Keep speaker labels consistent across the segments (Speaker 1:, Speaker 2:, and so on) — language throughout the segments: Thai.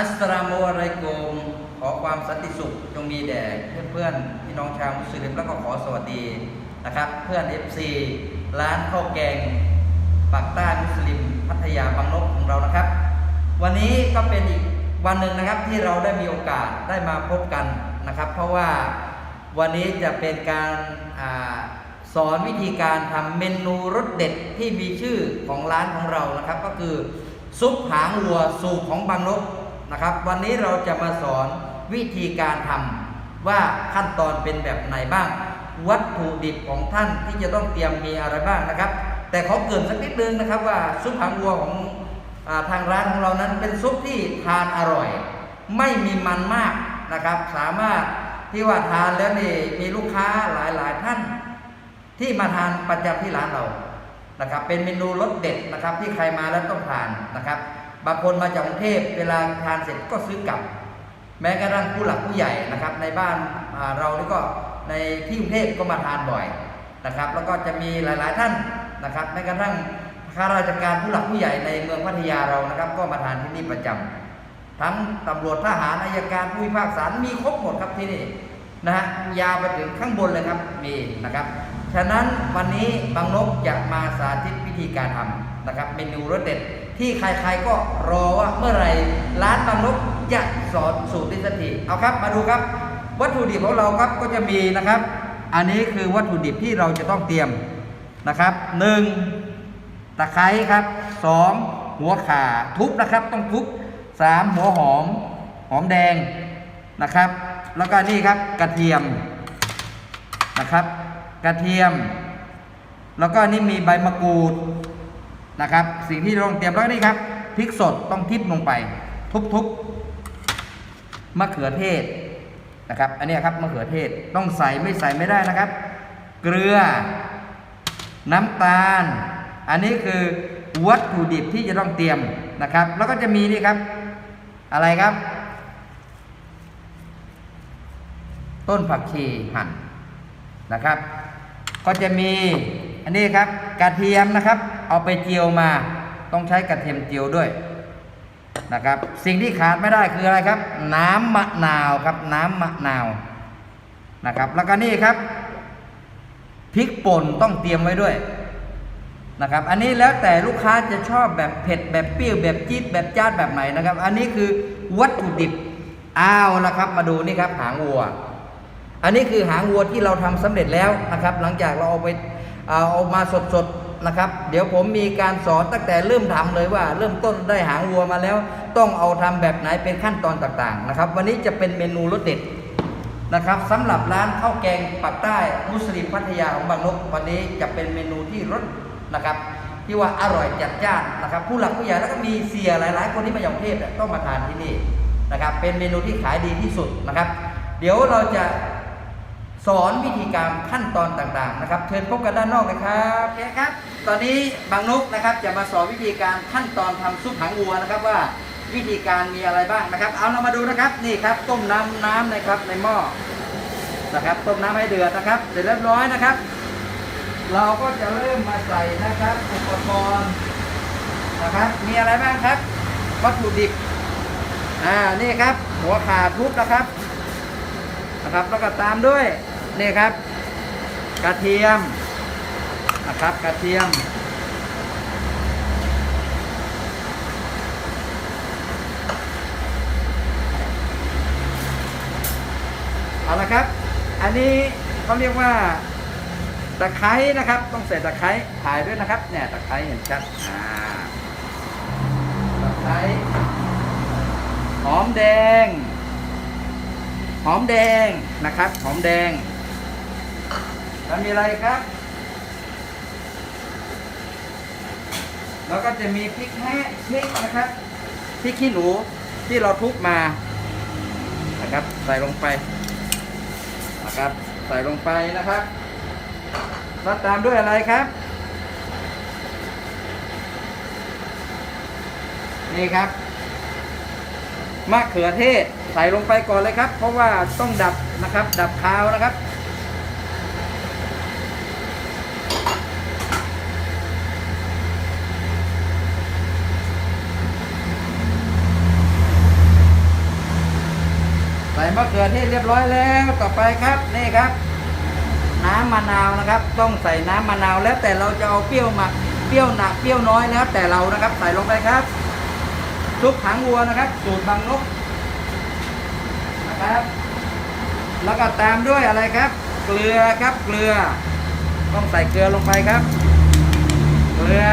Speaker 1: อัสสลามุอะลัยกุมขอความสันติสุขจงมีแด่เพื่อนๆพี่น้องชาวมุสลิมแล้วก็ขอสวัสดีนะครับ เพื่อน FC ร้านข้าวแกงปากใต้มุสลิม พัทยาบางนกของเรานะครับ วันนี้ก็เป็นอีกวันหนึ่งนะครับที่เราได้มีโอกาสได้มาพบกันนะครับ เพราะว่าวันนี้จะเป็นการอาสอนวิธีการทำเมนูรสเด็ดที่มีชื่อของร้านของเรานะครับ ก็คือซุปหางวัวสูตรของบางนก นะครับ วันนี้เราจะมาสอนวิธีการทำว่าขั้นตอนเป็นแบบไหนบ้าง วัตถุดิบของท่านที่จะต้องเตรียมมีอะไรบ้างนะครับ แต่ขอเกรินสักนิดนึงนะครับว่าซุปหางวัวของอทางร้านของเรานั้นเป็นซุปที่ทานอร่อย ไม่มีมันมากนะครับ สามารถที่ว่าทานแล้วนี่มีลูกค้าหลาย ๆ ท่าน ที่มาทานประจำที่ร้านเรานะครับ เป็นเมนูรสเด็ดนะครับ ที่ใครมาแล้วต้องทานนะครับ บางคนมาจากกรุงเทพเวลาทานเสร็จก็ซื้อกลับ แม้กระทั่งผู้หลักผู้ใหญ่นะครับ ในบ้านเรานี่ก็ในที่กรุงเทพก็มาทานบ่อยนะครับ แล้วก็จะมีหลาย ๆท่านนะครับแม้กระทั่งข้าราชการผู้หลักผู้ใหญ่ในเมืองพัทยาเรานะครับ ก็มาทานที่นี่ประจำทั้งตำรวจทหารอายการผู้พิพากษามีครบหมดครับที่นี่นะฮะยาวไปถึงข้างบนเลยครับมีนะครับ ฉะนั้นวันนี้บางนกจะมาสาธิตวิธีการทำ นะครับเมนูรสเด็ดที่ใครๆก็รอว่าเมื่อไหร่ร้านบางนกจะสอนสูตรนี้สักทีเอาครับ มาดูครับ วัตถุดิบของเราครับก็จะมีนะครับ อันนี้คือวัตถุดิบที่เราจะต้องเตรียมนะครับหนึ่งตะไคร้ครับสองหัวข่าทุบนะครับ ต้องทุบสามหัวหอมหอมแดงนะครับ แล้วก็นี่ครับกระเทียมนะครับ กระเทียม แล้วก็นี่มีใบมะกรูด นะครับ สิ่งที่เราต้องเตรียมแล้วก็นี่ครับพริกสดต้องทิบลงไป ทุบๆมะเขือเทศนะครับ อันนี้ครับมะเขือเทศต้องใส่ไม่ใส่ไม่ได้นะครับ เกลือ น้ำตาล อันนี้คือวัตถุดิบที่จะต้องเตรียมนะครับ แล้วก็จะมีนี่ครับ อะไรครับ ต้นผักชีหั่นนะครับ ก็จะมีอันนี้ครับกระเทียมนะครับ เอาไปเจียวมา ต้องใช้กระเทียมเจียวด้วยนะครับ สิ่งที่ขาดไม่ได้คืออะไรครับ น้ำมะนาวครับ น้ำมะนาวนะครับ แล้วก็นี่ครับพริกป่นต้องเตรียมไว้ด้วยนะครับ อันนี้แล้วแต่ลูกค้าจะชอบแบบเผ็ดแบบเปรี้ยวแบบจี๊ดแบบจ้าดแบบไหนนะครับ อันนี้คือวัตถุดิบอ้าวละครับ มาดูนี่ครับหางวัว อันนี้คือหางวัวที่เราทำสำเร็จแล้วนะครับ หลังจากเราเอาไปเอาเอามาสดๆ นะครับ เดี๋ยวผมมีการสอนตั้งแต่เริ่มทำเลยว่า เริ่มต้นได้หางวัวมาแล้ว ต้องเอาทำแบบไหนเป็นขั้นตอนต่างๆนะครับ วันนี้จะเป็นเมนูรสเด็ดนะครับสำหรับร้านข้าวแกงปักใต้มุสลิมพัทยาของบางนกวันนี้จะเป็นเมนูที่รสนะครับ ที่ว่าอร่อยจัดจ้านนะครับ ผู้หลักผู้ใหญ่แล้วก็มีเสียหลายๆ คนที่มาจากกรุงเทพต้องมาทานที่นี่นะครับ เป็นเมนูที่ขายดีที่สุดนะครับ เดี๋ยวเราจะ สอนวิธีการขั้นตอนต่างๆนะครับ เชิญพบกันด้านนอกเลยครับโอเคครับ ตอนนี้บางนกนะครับจะมาสอนวิธีการขั้นตอนทำซุปหางวัวนะครับว่าวิธีการมีอะไรบ้างนะครับ เอาเรามาดูนะครับนี่ครับ ต้มน้ำน้ำนะครับในหม้อนะครับ ต้มน้ำให้เดือดนะครับ เสร็จเรียบร้อยนะครับ เราก็จะเริ่มมาใส่นะครับ อุปกรณ์นะครับ มีอะไรบ้างครับ วัตถุดิบอ่านี่ครับ หัวขาทุบนะครับนะครับ แล้วก็ตามด้วย นี่ครับ กระเทียมนะครับกระเทียม เอาละครับ อันนี้เขาเรียกว่าตะไคร้นะครับ ต้องใส่ตะไคร้ถ่ายด้วยนะครับเนี่ยตะไคร้เห็นชัดอ่าตะไคร้หอมแดง หอมแดงนะครับ หอมแดง แล้วมีอะไรครับ แล้วก็จะมีพริกแห้งพริกนะครับพริกขี้หนูที่เราทุบมานะครับ ใส่ลงไปนะครับ ใส่ลงไปนะครับแล้วตามด้วยอะไรครับ นี่ครับมะเขือเทศใส่ลงไปก่อนเลยครับ เพราะว่าต้องดับนะครับ ดับคาวนะครับ มะเขือเทศเรียบร้อยแล้วต่อไปครับนี่ครับ น้ำมะนาวนะครับ ต้องใส่น้ำมะนาวแล้วแต่เราจะเอาเปรี้ยวมาเปรี้ยวหนักเปรี้ยวน้อยแล้วแต่เรานะครับ ใส่ลงไปครับซุปหางวัวนะครับ สูตรบางนกนะครับ แล้วก็ตามด้วยอะไรครับ เกลือครับเกลือ ต้องใส่เกลือลงไปครับ เกลือ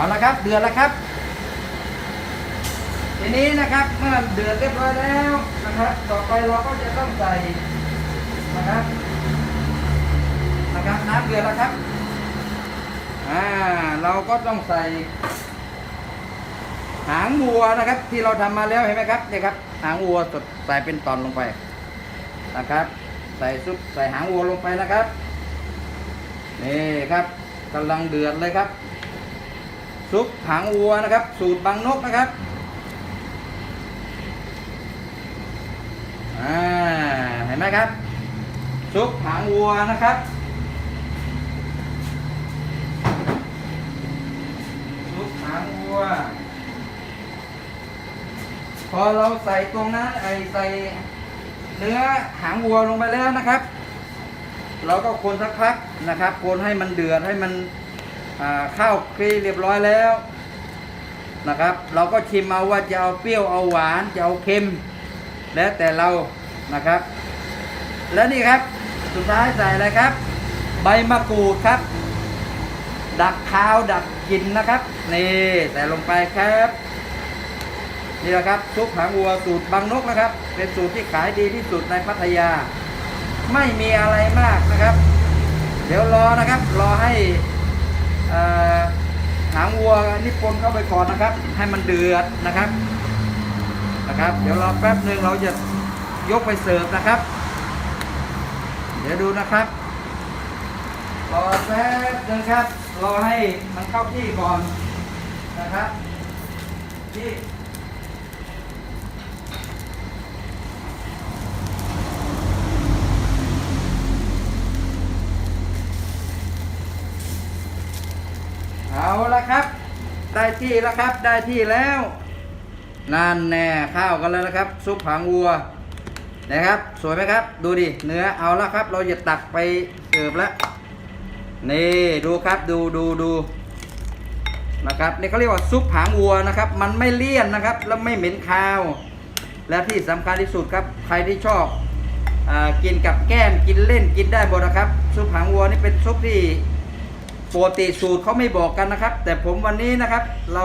Speaker 1: เอาละครับ เดือดแล้วครับ ทีนี้นะครับเมื่อเดือดเรียบร้อยแล้วนะครับ ต่อไปเราก็จะต้องใส่นะครับนะครับน้ำเดือดแล้วครับอ่าเราก็ต้องใส่หางวัวนะครับ ที่เราทำมาแล้วเห็นไหมครับเนี่ยครับ หางวัวสดใส่เป็นตอนลงไปนะครับ ใส่ซุปใส่หางวัวลงไปนะครับนี่ครับกำลังเดือดเลยครับ ซุปหางวัวนะครับ สูตรบางนกนะครับอ่าเห็นไหมครับ ซุปหางวัวนะครับซุปหางวัว พอเราใส่ตรงนั้นไอใส่เนื้อหางวัวลงไปแล้วนะครับ เราก็คนสักพักนะครับ คนให้มันเดือดให้มัน ข้าวคลีเรียบร้อยแล้วนะครับ เราก็ชิมเอาว่าจะเอาเปรี้ยวเอาหวานจะเอาเค็ม แล้วแต่เรานะครับ แล้วนี่ครับสุดท้ายใส่อะไรครับ ใบมะกรูดครับ ดักคาวดักกลิ่นนะครับนี่ใส่ลงไปครับนี่แหละครับซุปหางวัวสูตรบางนกนะครับ เป็นสูตรที่ขายดีที่สุดในพัทยา ไม่มีอะไรมากนะครับ เดี๋ยวรอนะครับ รอให้ หางวัวนิพนเข้าไปก่อนนะครับ ให้มันเดือดนะครับนะครับ เดี๋ยวรอแป๊บหนึ่งเราจะยกไปเสิร์ฟนะครับ เดี๋ยวดูนะครับรอแป๊บหนึงครับรอให้มันเข้าที่ก่อนนะครับที่ เอาละครับ ได้ที่แล้วครับ ได้ที่แล้วนั่นแน่ข้าวกันแล้วนะครับ ซุปหางวัวนะครับ สวยไหมครับ ดูดิเนื้อเอาละครับ เราจะตักไปเสิร์ฟแล้วนี่ดูครับดูดูดูนะครับนี่เขาเรียกว่าซุปหางวัวนะครับ มันไม่เลี่ยนนะครับ แล้วไม่เหม็นคาว และที่สำคัญที่สุดครับ ใครที่ชอบอกินกับแก้มกินเล่นกินได้หมดนะครับ ซุปหางวัวนี่เป็นซุปที่ ปกติสูตรเขาไม่บอกกันนะครับ แต่ผมวันนี้นะครับ เรา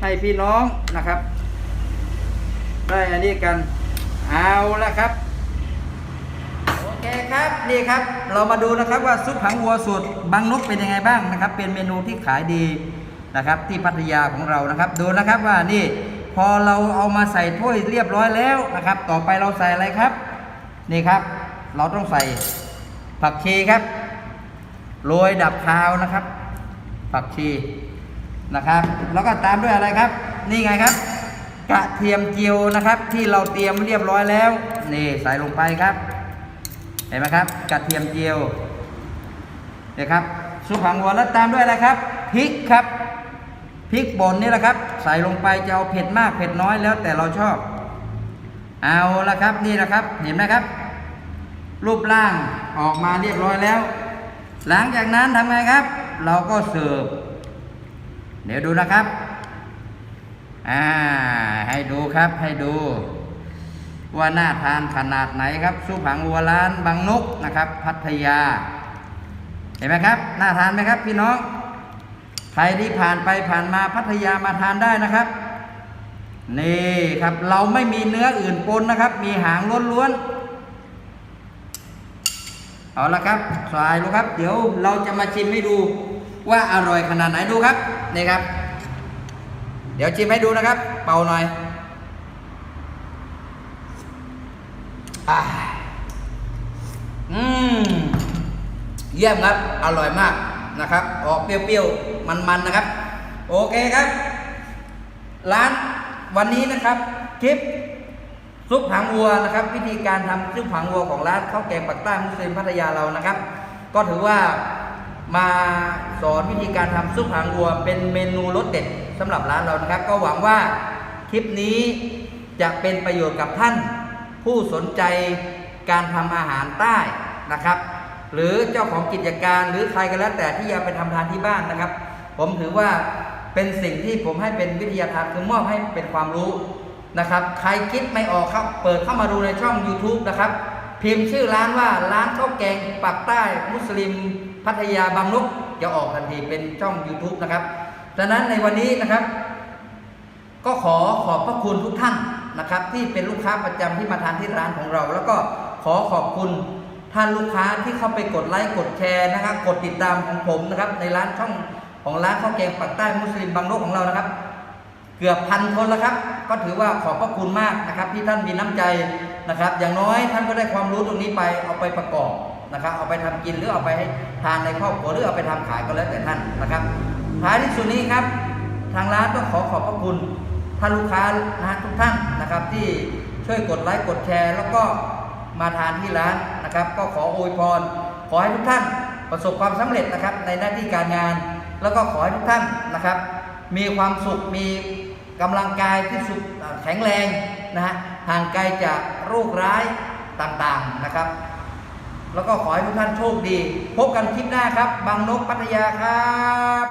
Speaker 1: ให้พี่น้องนะครับ ได้อันนี้กันเอาละครับโอเคครับนี่ครับ เรามาดูนะครับว่าซุปหางวัวสูตรบางนกเป็นยังไงบ้างนะครับ เป็นเมนูที่ขายดีนะครับ ที่พัทยาของเรานะครับ ดูนะครับว่านี่พอเราเอามาใส่ถ้วยเรียบร้อยแล้วนะครับ ต่อไปเราใส่อะไรครับ นี่ครับ เราต้องใส่ผักชีครับ โรยดับคาวนะครับ ผักชีนะครับ แล้วก็ตามด้วยอะไรครับ นี่ไงครับ กระเทียมเจียวนะครับ ที่เราเตรียมเรียบร้อยแล้วนี่ใส่ลงไปครับ เห็นไหมครับ กระเทียมเจียวเนี่ยครับซุปหางวัวแล้วตามด้วยอะไรครับพริกครับพริกป่นนี่แหละครับ ใส่ลงไปจะเอาเผ็ดมากเผ็ดน้อยแล้วแต่เราชอบ เอาละครับนี่แหละครับ เห็นไหมครับ รูปร่างออกมาเรียบร้อยแล้ว หลังจากนั้นทำไงครับ เราก็เสิร์ฟเดี๋ยวดูนะครับอ่าให้ดูครับให้ดู ว่าน่าทานขนาดไหนครับซุปหางวัวร้านบางนกนะครับ พัทยา เห็นไหมครับ น่าทานไหมครับ พี่น้องใครที่ผ่านไปผ่านมาพัทยามาทานได้นะครับ นี่ครับเราไม่มีเนื้ออื่นปนนะครับ มีหางล้วนๆ เอาละครับสายดูครับ เดี๋ยวเราจะมาชิมให้ดูว่าอร่อยขนาดไหนดูครับนี่ครับ เดี๋ยวชิมให้ดูนะครับ เป่าหน่อยอ่าอืมเยี่ยมครับ อร่อยมากนะครับ ออกเปรี้ยวๆ มันๆนะครับ โอเคครับ ร้านวันนี้นะครับคลิป ซุปหางวัวนะครับ วิธีการทำซุปหางวัวของร้านข้าวแกงปักใต้มุสลิมพัทยาเรานะครับ ก็ถือว่ามาสอนวิธีการทำซุปหางวัว เป็นเมนูรสเด็ดสำหรับร้านเรานะครับ ก็หวังว่าคลิปนี้จะเป็นประโยชน์กับท่าน ผู้สนใจการทำอาหารใต้นะครับ หรือเจ้าของกิจการหรือใครก็แล้วแต่ที่อยากไปทำทานที่บ้านนะครับ ผมถือว่าเป็นสิ่งที่ผมให้เป็นวิทยาทานคือมอบให้เป็นความรู้ นะครับใครคิดไม่ออกครับเปิดเข้ามาดูในช่อง YouTube นะครับ พิมพ์ชื่อร้านว่าร้านข้าวแกงปากใต้มุสลิม พัทยาบางนกจะออกทันทีเป็นช่อง YouTube นะครับดังนั้นในวันนี้นะครับ ก็ขอขอบพระคุณทุกท่านนะครับ ที่เป็นลูกค้าประจำที่มาทานที่ร้านของเรา แล้วก็ขอขอบคุณท่านลูกค้าที่เข้าไปกดไลค์กดแชร์นะครับ กดติดตามของผมนะครับ ในร้านช่องของร้านข้าวแกงปากใต้มุสลิมบางนกของเรานะครับ เกือบพันคนแล้วครับ ก็ถือว่าขอบพระคุณมากนะครับ ที่ท่านมีน้ำใจนะครับ อย่างน้อยท่านก็ได้ความรู้ตรงนี้ไปเอาไปประกอบนะครับ เอาไปทำกินหรือเอาไปให้ทานในครอบครัวหรือเอาไปทำขายก็แล้วแต่ท่านนะครับท้ายที่สุดนี้ครับ ทางร้านต้องขอขอบพระคุณท่านลูกค้านะทุกท่านนะครับที่ช่วยกดไลค์กดแชร์ แล้วก็มาทานที่ร้านนะครับ ก็ขออวยพร ขอให้ทุกท่านประสบความสำเร็จนะครับในหน้าที่การงาน แล้วก็ขอให้ทุกท่านนะครับ มีความสุขมี กำลังกายที่สุขแข็งแรงนะฮะห่างไกลจากโรคร้ายต่างๆนะครับ แล้วก็ขอให้ทุกท่านโชคดี พบกันคลิปหน้าครับ บางนกพัทยาครับ